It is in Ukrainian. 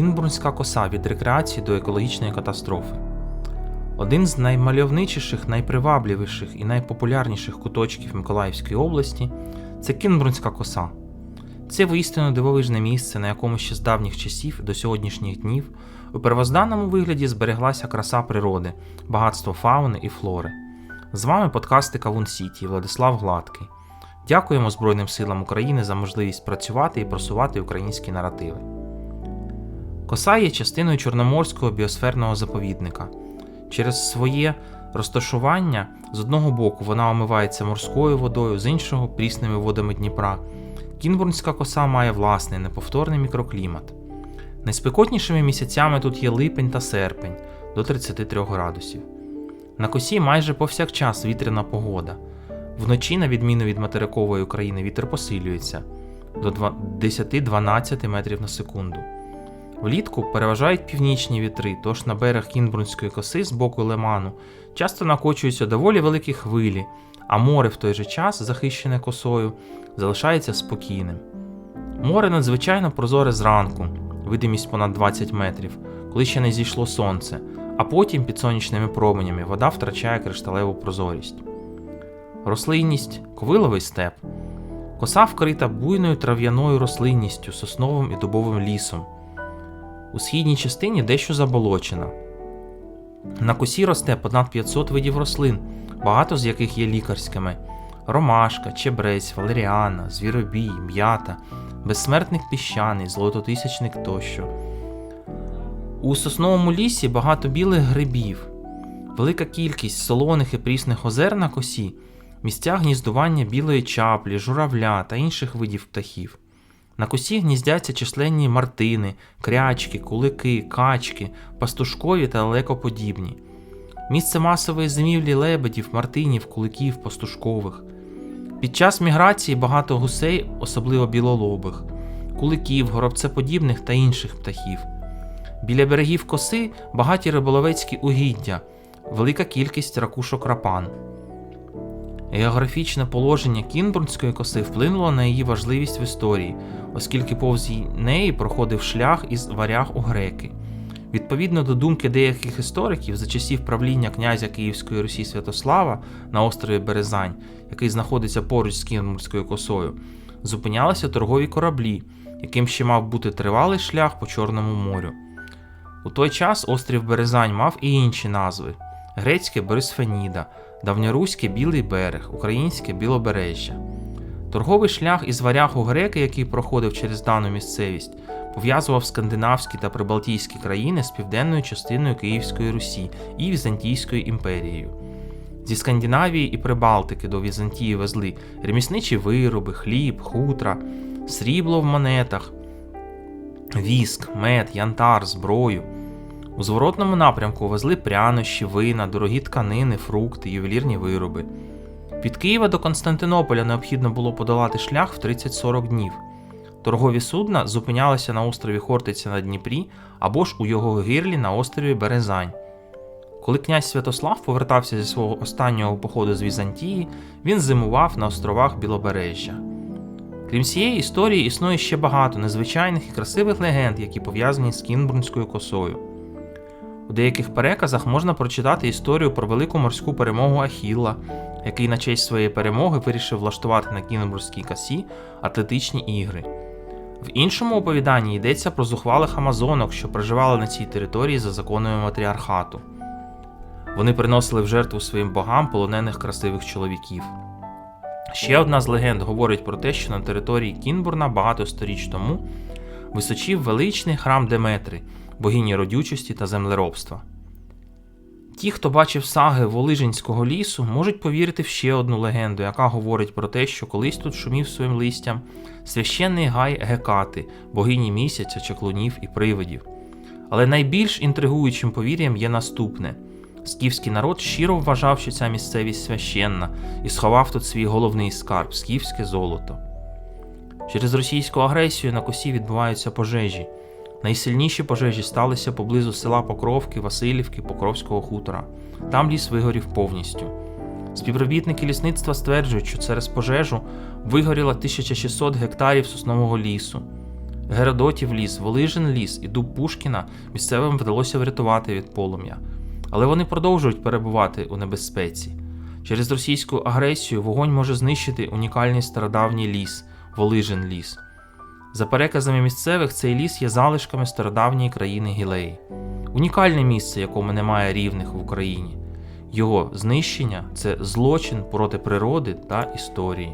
Кінбурнська коса від рекреації до екологічної катастрофи. Один з наймальовничіших, найпривабливіших і найпопулярніших куточків Миколаївської області це Кінбурнська коса. Це воістину дивовижне місце, на якому ще з давніх часів до сьогоднішніх днів у первозданному вигляді збереглася краса природи, багатство фауни і флори. З вами подкасти Кавун Сіті Владислав Гладкий. Дякуємо Збройним силам України за можливість працювати і просувати українські наративи. Коса є частиною Чорноморського біосферного заповідника. Через своє розташування з одного боку вона омивається морською водою, з іншого прісними водами Дніпра. Кінбурнська коса має власний неповторний мікроклімат. Найспекотнішими місяцями тут є липень та серпень до 33 градусів. На косі майже повсякчас вітряна погода. Вночі, на відміну від материкової України, вітер посилюється до 10-12 метрів на секунду. Влітку переважають північні вітри, тож на берег Кінбрунської коси з боку лиману часто накочуються доволі великі хвилі, а море в той же час, захищене косою, залишається спокійним. Море надзвичайно прозоре зранку, видимість понад 20 метрів, коли ще не зійшло сонце, а потім під сонячними променями вода втрачає кришталеву прозорість. Рослинність ковиловий степ. Коса вкрита буйною трав'яною рослинністю, сосновим і дубовим лісом. У східній частині дещо заболочена. На косі росте понад 500 видів рослин, багато з яких є лікарськими: ромашка, чебрець, валеріана, звіробій, м'ята, безсмертник піщаний, золототисячник тощо. У сосновому лісі багато білих грибів, велика кількість солоних і прісних озер на косі, місця гніздування білої чаплі, журавля та інших видів птахів. На косі гніздяться численні мартини, крячки, кулики, качки, пастушкові та лелекоподібні. Місце масової зимівлі лебедів, мартинів, куликів, пастушкових. Під час міграції багато гусей, особливо білолобих, куликів, горобцеподібних та інших птахів. Біля берегів коси багаті риболовецькі угіддя, велика кількість ракушок рапан. Географічне положення Кінбурнської коси вплинуло на її важливість в історії, оскільки повз неї проходив шлях із варяг у греки. Відповідно до думки деяких істориків, за часів правління князя Київської Русі Святослава на острові Березань, який знаходиться поруч з Кінбурнською косою, зупинялися торгові кораблі, яким ще мав бути тривалий шлях по Чорному морю. У той час острів Березань мав і інші назви: грецьке Борисфеніда, давньоруське Білий берег, українське Білобережжя. Торговий шлях із варяг у греки, який проходив через дану місцевість, пов'язував скандинавські та прибалтійські країни з південною частиною Київської Русі і Візантійською імперією. Зі Скандинавії і Прибалтики до Візантії везли ремісничі вироби, хліб, хутра, срібло в монетах, віск, мед, янтар, зброю. У зворотному напрямку везли прянощі, вина, дорогі тканини, фрукти, ювелірні вироби. Від Києва до Константинополя необхідно було подолати шлях в 30-40 днів. Торгові судна зупинялися на острові Хортиця на Дніпрі або ж у його гирлі на острові Березань. Коли князь Святослав повертався зі свого останнього походу з Візантії, він зимував на островах Білобережжя. Крім цієї історії, існує ще багато незвичайних і красивих легенд, які пов'язані з Кінбурнською косою. У деяких переказах можна прочитати історію про велику морську перемогу Ахілла, який на честь своєї перемоги вирішив влаштувати на Кінбурзькій косі атлетичні ігри. В іншому оповіданні йдеться про зухвалих амазонок, що проживали на цій території за законами матріархату. Вони приносили в жертву своїм богам полонених красивих чоловіків. Ще одна з легенд говорить про те, що на території Кінбурна багато сторіч тому височів величний храм Деметри, богині родючості та землеробства. Ті, хто бачив саги Волижинського лісу, можуть повірити в ще одну легенду, яка говорить про те, що колись тут шумів своїм листям священний гай Гекати, богині місяця, чаклунів і привидів. Але найбільш інтригуючим повір'ям є наступне: скіфський народ щиро вважав, що ця місцевість священна, і сховав тут свій головний скарб скіфське золото. Через російську агресію на косі відбуваються пожежі. Найсильніші пожежі сталися поблизу села Покровки, Васильівки, Покровського хутора. Там ліс вигорів повністю. Співробітники лісництва стверджують, що через пожежу вигоріло 1600 гектарів соснового лісу. Геродотів ліс, Волижин ліс і дуб Пушкіна місцевим вдалося врятувати від полум'я. Але вони продовжують перебувати у небезпеці. Через російську агресію вогонь може знищити унікальний стародавній ліс Волижин ліс. За переказами місцевих, цей ліс є залишками стародавньої країни Гілеї. Унікальне місце, якому немає рівних в Україні. Його знищення це злочин проти природи та історії.